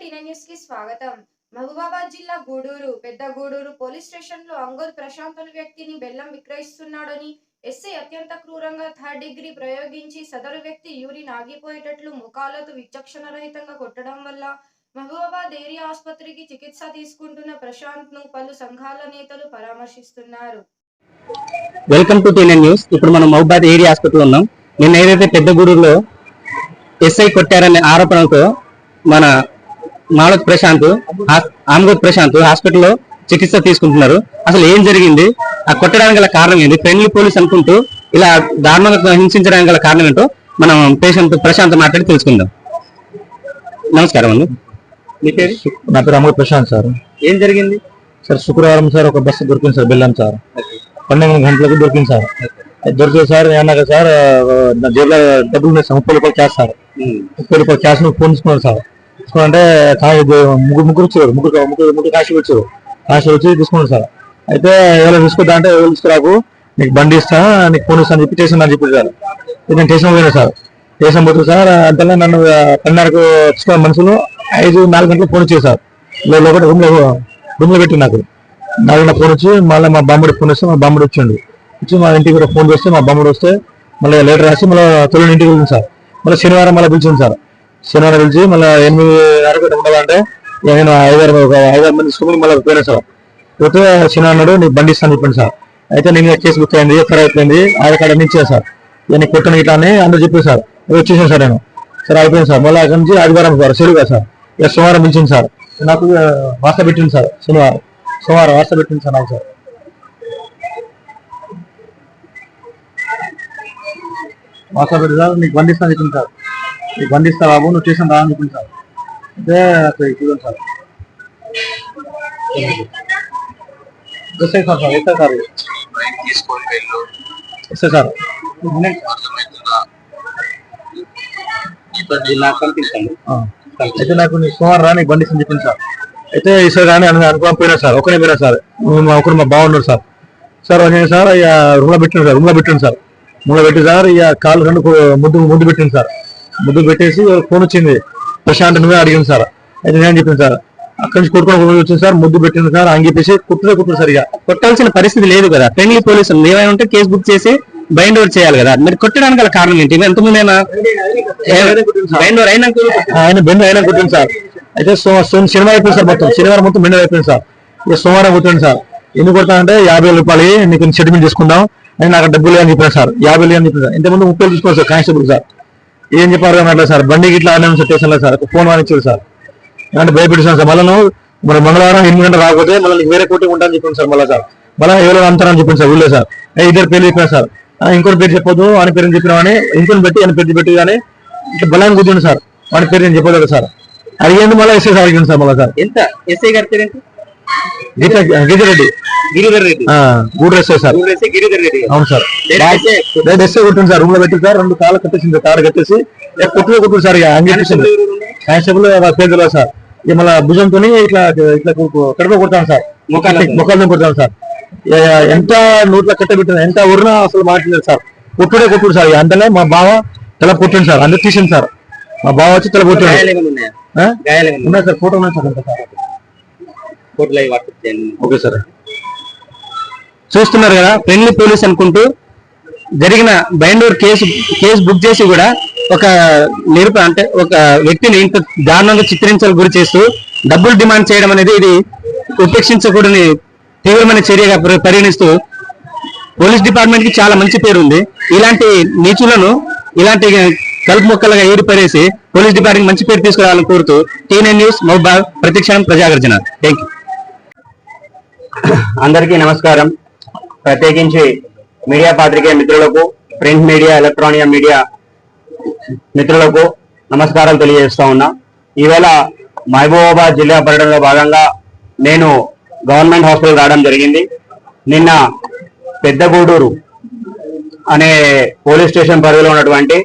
TN న్యూస్కి స్వాగతం. మహబూబాబాద్ జిల్లా గూడూరు పెద్ద గూడూరు పోలీస్ స్టేషన్లో అంగోద్ ప్రశాంత్ అనే వ్యక్తిని బెల్లం విక్రయిస్తున్నాడని ఎస్ఐ అత్యంత క్రూరంగా థర్డ్ డిగ్రీ ప్రయోగించి సదరు వ్యక్తి యూరిన్ ఆగిపోయేటట్లు ముఖాలతో విచక్షణ రహితంగా కొట్టడం వల్ల మహబూబాబాద్ ఏరియా ఆసుపత్రికి చికిత్స తీసుకుంటున్న ప్రశాంత్ను పలు సంఘాల నేతలు పరామర్శిస్తున్నారు. Welcome to TN news. ఇప్పుడు మనం మహబాద్ ఏరియా హాస్పిటల్ ఉన్నాం. నిన్న ఏదైతే పెద్దగూడూరులో ఎస్ఐ కొట్టారనే ఆరోపణలతో మన మాలత్ ప్రశాంత్ ఆమ్గోద్ ప్రశాంత్ హాస్పిటల్లో చికిత్స తీసుకుంటున్నారు. అసలు ఏం జరిగింది? ఆ కొట్టడానికి గల కారణం ఏంటి ఫ్రెండ్లీ పోలీస్ అనుకుంటూ ఇలా దారుణంగా హింసించడానికి గల కారణం ఏంటో మనం పేషెంట్ ప్రశాంత్ మాట్లాడి తెలుసుకుందాం. నమస్కారం అండి. మీ పేరు? నా పేరు అమర్ ప్రశాంత్ సార్. ఏం జరిగింది? సార్ శుక్రవారం సార్ ఒక బస్సు దొరికింది సార్ బెల్లం సార్. పన్నెండు గంటలకు దొరికింది సార్. దొరికింది సార్ ఏమన్నా సార్ జేబులో డబ్బులు ఉన్నాయి సార్ ముప్పై రూపాయలు క్యాష్ సార్. ముప్పై రూపాయలు క్యాష్ ఫోన్ తీసుకున్నాను సార్. తీసుకున్నాంటే కా- ఇది ముగ్గురు ముగ్గురు వచ్చారు ముగ్గురు ముగ్గురు ముగ్గురు కాశీ వచ్చారు కాశీ వచ్చి తీసుకున్నాడు సార్ అయితే ఎవరో తీసుకుంటా అంటే ఎవరు తీసుకురాకు? నీకు బండి ఇస్తా నీకు ఫోన్ ఇస్తాను అని చెప్పి స్టేషన్ అని చెప్పి సార్. నేను స్టేషన్ పోయినా సార్. స్టేషన్ పోతుంది సార్ అంతలో నన్ను ఆ, పన్నెండుకు తీసుకున్న మనుషులు ఐదు నాలుగు గంటలకు ఫోన్ ఇచ్చారు సార్. లోపల రూమ్లో రూమ్లో పెట్టి నాకు. నాలుగున్న ఫోన్ వచ్చి మళ్ళీ మా బామ్మడి ఫోన్ వస్తే మా బామ్మడి వచ్చిండు. వచ్చి మా ఇంటికి కూడా ఫోన్ చేస్తే మా బామ్మడి వస్తే మళ్ళీ లెటర్ రాసి మళ్ళీ తొలి ఇంటికి వెళ్ళింది సార్. మళ్ళీ శనివారం మళ్ళీ పిలిచింది సార్. శనివారం పిలిచి మళ్ళీ ఎనిమిది వరకు ఉండాలంటే నేను ఐదారు ఒక ఐదారు మంది స్కూల్ మళ్ళీ పోయినా సార్. పోతే శనివారం నీకు బండి ఇస్తాను చెప్పండి సార్. అయితే నేను కేసు బుక్ అయింది ఎఫ్ఐఆర్ అయిపోయింది ఆధార్ కార్డు అన్ని ఇచ్చాను సార్. నేను కొట్టను ఇట్లా అని అందరూ చెప్పారు సార్. వచ్చేసాను సార్ నేను. సార్ అయిపోయింది సార్. మళ్ళీ అక్కడి నుంచి ఆదివారం సార్ సెలుగా సార్. ఇక సోమవారం పిలిచింది సార్. నాకు వార్త పెట్టింది సార్ శనివారం సోమవారం వార్త పెట్టింది సార్ నాకు సార్. వార్త పెట్టి సార్ నీకు బంధిస్తాను చెప్పింది సార్. నీకు బంధిస్తా బాబు నువ్వు చేసిన రా అని చెప్పింది సార్. అయితే అక్కడ చూడండి sir sir sir SI sir. SI sir. అయితే నాకు నీ సోమవారం రా నీకు చెప్పింది సార్. అయితే ఈసారి కానీ అని అనుకోని పోయినా సార్ ఒకనే పోయినా సార్. మా ఒకరు మా బాగున్నారు సార్. సార్ నేను సార్ ఇక రూమ్లో పెట్టిండు సార్ రూమ్లో పెట్టిండు సార్. రూమ్లో పెట్టి సార్ ఇక కాళ్ళు రెండు ముద్దు ముద్దు పెట్టింది సార్. ముద్దు పెట్టేసి ఫోన్ వచ్చింది. ప్రశాంత్ నువ్వే అడిగింది సార్. అయితే నేను చెప్పింది సార్? అక్కడి నుంచి కొట్టుకొని వచ్చింది సార్ ముద్దు పెట్టింది సార్ అంగిపేసి కుట్టుదే కుట్టుడు సార్ ఇక కొట్టాల్సిన పరిస్థితి లేదు కదా. ఫ్రెండ్లీ పోలీసులు ఏమైనా ఉంటే కేసు బుక్ చేసి బైండ్ ఓవర్ చేయాలి కదా. మరి కొట్టడానికి గల కారణం ఏంటి? ఎంతమంది బైండ్ అయినాక ఆయన బెండ్ అయినా కొట్టింది సార్. అయితే సో- సో శనివారం అయిపోయింది సార్ మొత్తం. శనివారం మొత్తం బెండ్ అయిపోయింది సార్. ఇక సోమవారం కొట్టింది సార్. ఎందుకు కొడతానంటే యాభై వేల రూపాయలు నీకు సెటిల్మెంట్ చేసుకుందాం. అని నాకు డబ్బులు అని చెప్పాను సార్. యాభై వేలు అని చెప్పాను సార్. ఇంతకుముందు ముప్పై వేలు తీసుకోవాలి సార్ కానిస్టేబుల్ సార్. ఏం చెప్పారు అని అట్లా సార్? బండి ఇట్లా ఆడినాం సార్ స్టేషన్లో సార్ ఫోన్ వానిచ్చారు సార్. అంటే భయపెట్టాను సార్ మళ్ళీ మన మంగళవారం ఎనిమిది గంటలు రాకపోతే మళ్ళీ వేరే కోటి ఉంటా అని చెప్పాను సార్ మళ్ళీ సార్. మళ్ళీ ఎవరో అంటారని చెప్పాను సార్ ఊళ్ళో సార్. ఇద్దరు పేరు చెప్పాను సార్. ఆ, ఇంకోటి పేరు చెప్పొద్దు అని పేరు చెప్పినామని ఇంకొని పెట్టి అని పేరు పెట్టి కానీ ఇట్లా బలాన్ని కూర్చోండి సార్. వాడి పేరు నేను చెప్పలేదు సార్. అడిగేందుకు మళ్ళీ ఎస్ఐ సార్ అడిగింది సార్ మళ్ళీ సార్. ఎంత? ఎస్ఐ గారి పేరు గీత గిరిధర్ రెడ్డి గూడు ఎస్ఐ సార్ గిరిధర్ రెడ్డి అవును సార్. కొట్టింది సార్. రూమ్లో పెట్టి సార్. రెండు కాళ్ళు కట్టేసింది తాడు కట్టేసి కొట్టులో సార్ అంగీకరించింది కానిస్టేబుల్ పేరు తెలియదు సార్. ఇక మళ్ళీ భుజంతో ఇట్లా ఇట్లా కడుపు కొడతాను సార్. ముఖాలతో కొడతాను. సార్. ఎంత నోట్ల కట్ట పెట్టింది ఎంత ఊరినా అసలు మాట్లాడలేదు సార్. కొట్టుడే కొట్టుడు సార్. అంతలే మా బావ తల కొట్టింది సార్. అందరు తీసింది సార్. మా బావ వచ్చి తల కొట్టాడు ఉన్నాయి? సార్. ఫోటో ఉన్నాయి సార్. సార్ లైవ్ వాట్సాప్ చేయండి. Okay sir. చూస్తున్నారు కదా ఫ్రెండ్లీ పోలీస్ అనుకుంటూ జరిగిన బైండూర్ కేసు కేసు బుక్ చేసి కూడా ఒక నిరుప అంటే ఒక వ్యక్తిని ఇంత దారుణంగా చిత్రించాలి గురి చేస్తూ డబ్బులు డిమాండ్ చేయడం అనేది ఇది ఉపేక్షించకూడని తీవ్రమైన చర్యగా పరిగణిస్తూ పోలీస్ డిపార్ట్మెంట్కి చాలా మంచి పేరు ఉంది ఇలాంటి నీచులను ఇలాంటి కలుపు మొక్కలుగా ఏరిపడేసి పోలీస్ డిపార్ట్మెంట్ మంచి పేరు తీసుకురావాలని కోరుతూ టీఎన్ఎన్ న్యూస్ మౌబాద్ ప్రతిక్షణం ప్రజాగర్జన. థ్యాంక్ యూ అందరికీ నమస్కారం. ప్రత్యేకించి మీడియా పాత్రికే మిత్రులకు ప్రింట్ మీడియా ఎలక్ట్రానిక్ మీడియా మిత్రులకు నమస్కారాలు తెలియజేస్తా ఉన్నా. ఈవేళ మహబూబాబాద్ జిల్లా పర్యటనలో భాగంగా నేను గవర్నమెంట్ హాస్పిటల్ రావడం జరిగింది. నిన్న పెద్దగూడూరు అనే పోలీస్ స్టేషన్ పరిధిలో ఉన్నటువంటి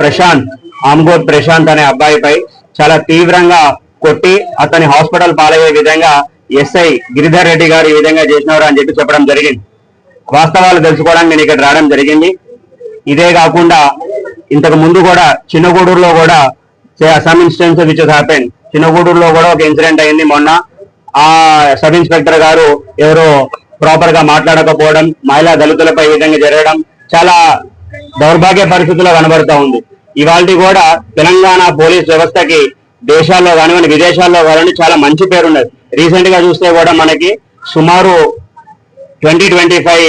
ప్రశాంత్ ఆమ్గోద్ ప్రశాంత్ అనే అబ్బాయిపై చాలా తీవ్రంగా కొట్టి అతని హాస్పిటల్ పాలయ్యే విధంగా ఎస్ఐ గిరిధర్ రెడ్డి గారు ఈ విధంగా చేసినవారు అని చెప్పి చెప్పడం జరిగింది. వాస్తవాలు తెలుసుకోవడానికి నేను ఇక్కడ రావడం జరిగింది. ఇదే కాకుండా ఇంతకు ముందు కూడా చిన్నగూడూరులో కూడా సమ్ ఇన్సిడెన్స్ విచ్ హ్యాపెన్ చిన్నగూడూరులో కూడా ఒక ఇన్సిడెంట్ అయింది మొన్న. ఆ సబ్ ఇన్స్పెక్టర్ గారు ఎవరో ప్రాపర్గా మాట్లాడకపోవడం మహిళా దళితులపై విధంగా జరగడం చాలా దౌర్భాగ్య పరిస్థితుల్లో కనబడుతూ ఉంది. ఇవాళ కూడా తెలంగాణ పోలీస్ వ్యవస్థకి దేశాల్లో కానివ్వండి విదేశాల్లో కానివ్వండి చాలా మంచి పేరు ఉన్నది రీసెంట్గా చూస్తే కూడా మనకి సుమారు twenty twenty five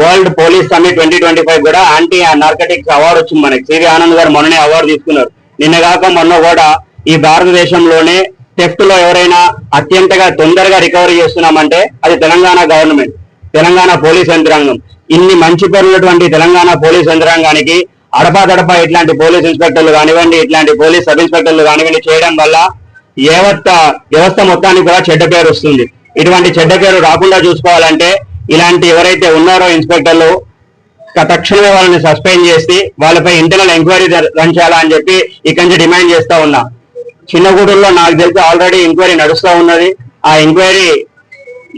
world police summit twenty twenty five కూడా యాంటీ నార్కటిక్స్ అవార్డు వచ్చింది మనకి. సివి ఆనంద్ గారు మొన్ననే అవార్డు తీసుకున్నారు. నిన్న కాక మొన్న కూడా ఈ భారతదేశంలోనే థెఫ్ట్లో ఎవరైనా అత్యంతగా తొందరగా రికవరీ చేస్తున్నామంటే అది తెలంగాణ గవర్నమెంట్ తెలంగాణ పోలీస్ యంత్రాంగం. ఇన్ని మంచి పేరున్నటువంటి తెలంగాణ పోలీస్ యంత్రాంగానికి అడపాదడపా ఇట్లాంటి పోలీస్ ఇన్స్పెక్టర్లు కానివ్వండి ఇట్లాంటి పోలీస్ సబ్ ఇన్స్పెక్టర్లు కానివ్వండి చేయడం వల్ల ఏవత్త వ్యవస్థ మొత్తానికి కూడా చెడ్డ పేరు వస్తుంది. ఇటువంటి చెడ్డ పేరు రాకుండా చూసుకోవాలంటే ఇలాంటి ఎవరైతే ఉన్నారో ఇన్స్పెక్టర్లు తక్షణమే వాళ్ళని సస్పెండ్ చేసి వాళ్ళపై ఇంటర్నల్ ఎంక్వైరీ రన్ చేయాలా అని చెప్పి ఇక్కడి నుంచి డిమాండ్ చేస్తా ఉన్నా. చిన్నగూడూరులో నాకు తెలిసి ఆల్రెడీ ఎంక్వైరీ నడుస్తూ ఉన్నది. ఆ ఎంక్వైరీ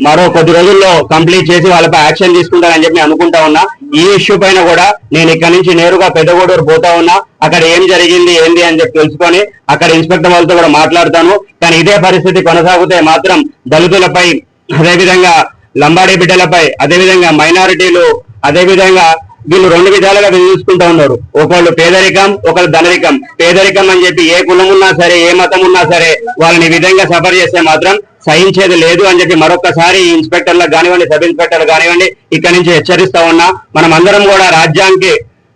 మరో కొద్ది రోజుల్లో కంప్లీట్ చేసి వాళ్ళపై యాక్షన్ తీసుకుంటారని చెప్పి అనుకుంటా ఉన్నా. ఈ ఇష్యూ పైన కూడా నేను ఇక్కడ నుంచి నేరుగా పెద్దగూడూరు పోతా ఉన్నా. అక్కడ ఏం జరిగింది ఏంది అని చెప్పి తెలుసుకొని అక్కడ ఇన్స్పెక్టర్ వాళ్ళతో కూడా మాట్లాడతాను. కానీ ఇదే పరిస్థితి కొనసాగితే మాత్రం దళితులపై అదేవిధంగా లంబాడీ బిడ్డలపై అదేవిధంగా మైనారిటీలు అదేవిధంగా వీళ్ళు రెండు విధాలుగా చూసుకుంటా ఉన్నారు. ఒకళ్ళు పేదరికం ఒకళ్ళు ధనరికం. పేదరికం అని చెప్పి ఏ కులం ఉన్నా సరే ఏ మతం ఉన్నా సరే వాళ్ళని విధంగా సఫర్ చేస్తే మాత్రం సహించేది లేదు అని చెప్పి మరొకసారి ఈ ఇన్స్పెక్టర్లకు కానివ్వండి సబ్ ఇన్స్పెక్టర్లు కానివ్వండి ఇక్కడి నుంచి హెచ్చరిస్తా ఉన్నా. మనం అందరం కూడా రాజ్యానికి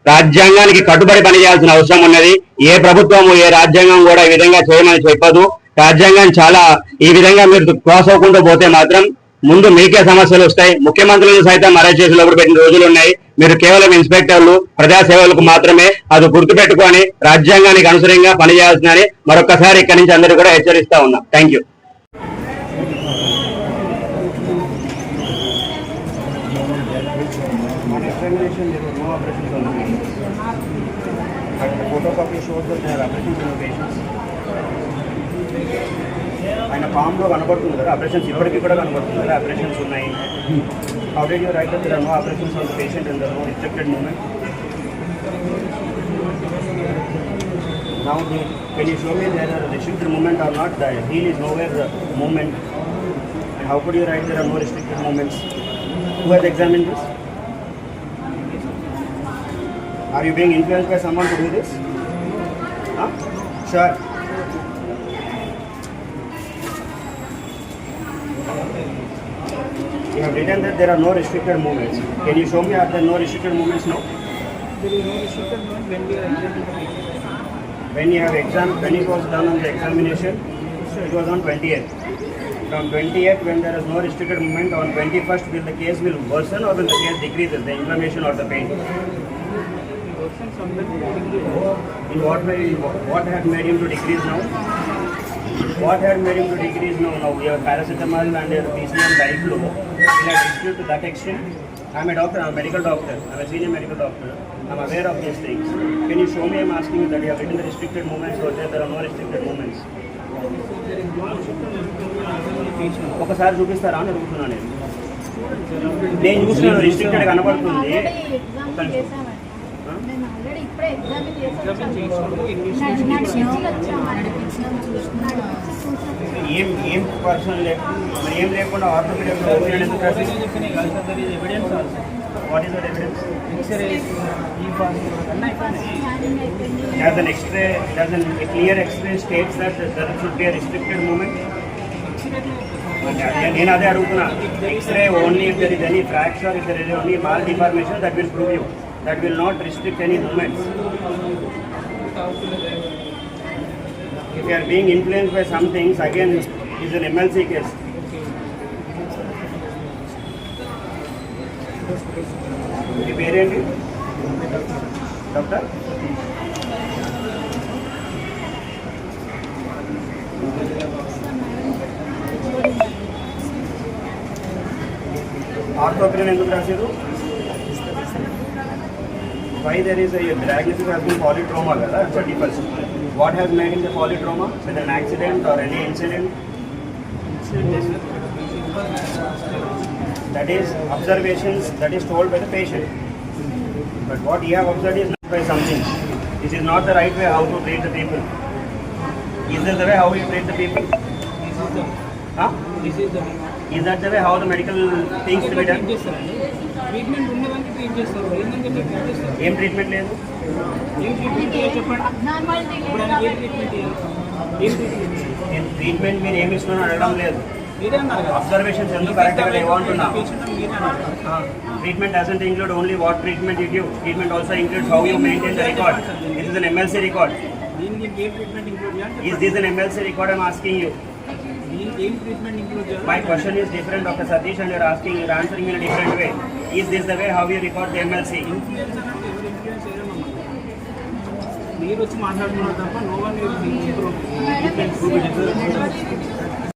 రాజ్యాంగానికి కట్టుబడి పనిచేయాల్సిన అవసరం ఉన్నది. ఏ ప్రభుత్వము ఏ రాజ్యాంగం కూడా ఈ విధంగా చేయమని చెప్పదు. రాజ్యాంగం చాలా ఈ విధంగా మీరు క్రాస్ అవ్వకుండా పోతే మాత్రం ముందు మీకే సమస్యలు వస్తాయి. ముఖ్యమంత్రులను సైతం అరెస్ట్ చేసి లోపల పెట్టిన రోజులు ఉన్నాయి. మీరు కేవలం ఇన్స్పెక్టర్లు ప్రజాసేవలకు మాత్రమే అది గుర్తుపెట్టుకొని రాజ్యాంగానికి అనుసరంగా పనిచేయాల్సిందని మరొకసారి ఇక్కడి నుంచి అందరూ కూడా హెచ్చరిస్తా ఉన్నాం. Thank you On examination, there were no operations on the patients. But the photocopy shows that there are operations on the patients. ఆయన పామ్లో కనబడుతుంది కదా ఆపరేషన్స్ ఇప్పటికీ కూడా కనబడుతుంది కదా ఆపరేషన్స్ ఉన్నాయి how did you write there are no operations on the patient in the no restricted movement Now, the, when you show me there are restricted movement or not, the heel is nowhere the movement. And how could you write there are no restricted movements? Who has examined this? Are you being influenced by someone to do this? Huh? Sure. You have written that there are no restricted movements. Can you show me are there no restricted movements now? There is no restricted movement when we are examining the patient. When you have exam, when it was done on the examination, it was on 20th. From 20th, when there is no restricted movement, on 21st, will the case will worsen or will the case decreases, the inflammation or the pain? Worsen sometimes decrease. In what way, what had made him to decrease now? What had made him to decrease now? Now we have paracetamol and uh, PCM diplo. Will I distribute to that extent? I'm a doctor, I'm a medical doctor, I'm a senior medical doctor. I'm aware of these things. Can you show me, I'm asking you that you have written the restricted movements or there, there are no restricted movements? There is no restricted movement in the patient. ఒకసారి చూపిస్తారా అని అడుగుతున్నాను నేను నేను చూసినాను restricted కనబడుతుంది ఏం ఏం పర్సన్ లే మరి ఏం లేకుండా orthopaedic what is evidence. Does an X-ray, does an, a clear X-ray states that there should be a restricted movement? నేను- నేను అదే అడుగుతున్నా. X-ray only if there is any fracture if there is only mal deformation that will prove you that will not restrict any movements if you are being influence by some things again is an MLC case మీ పేరేంటి doctor ఆర్థోపెడిన్ ఎందుకు రాశారు? why there is a diagnosis has been polytrauma, right? 31st. What has led him the polytrauma? With an accident or any incident? That is observations that is told by the patient. But what you have observed is not by something. This is not the right way how to treat the people. Is this the way how you treat the people? This is the. Huh? This is the. Is that the way how the medical things to be done? Treatment ఉన్నదానికి treat చేస్తారు చెప్పి treat చేస్తారు ఏం treatment లేదు ఏం treatment చెప్పండి ఇప్పుడు ఆయనకి ఏం ట్రీట్మెంట్ ఏం ట్రీట్మెంట్ చేయాలి ట్రీట్మెంట్ మీరు ఏమి ఇస్తున్నారు అడగడం లేదు అబ్జర్వేషన్స్ ఎందుకు కరెక్ట్గా లేవంటున్నా పేషెంట్ అని మీరే అన్నారు కదా. Treatment doesn't include only what treatment you give. Treatment also includes how you maintain the record. This is an MLC record. దీనికి ఏం ట్రీట్మెంట్ ఇంక్లూడ్ చేయాలి Is this an MLC record? I'm asking you. దీనికి ఏం treatment include చేయాలి My question is different, Dr. Satish, and you're asking, you're answering in a different way. Is this the way how you record the MLC? Influence అంటే ఎవరు influence చేయడం మీరు వచ్చి మాట్లాడుతున్నారు తప్ప నో వన్ మేడం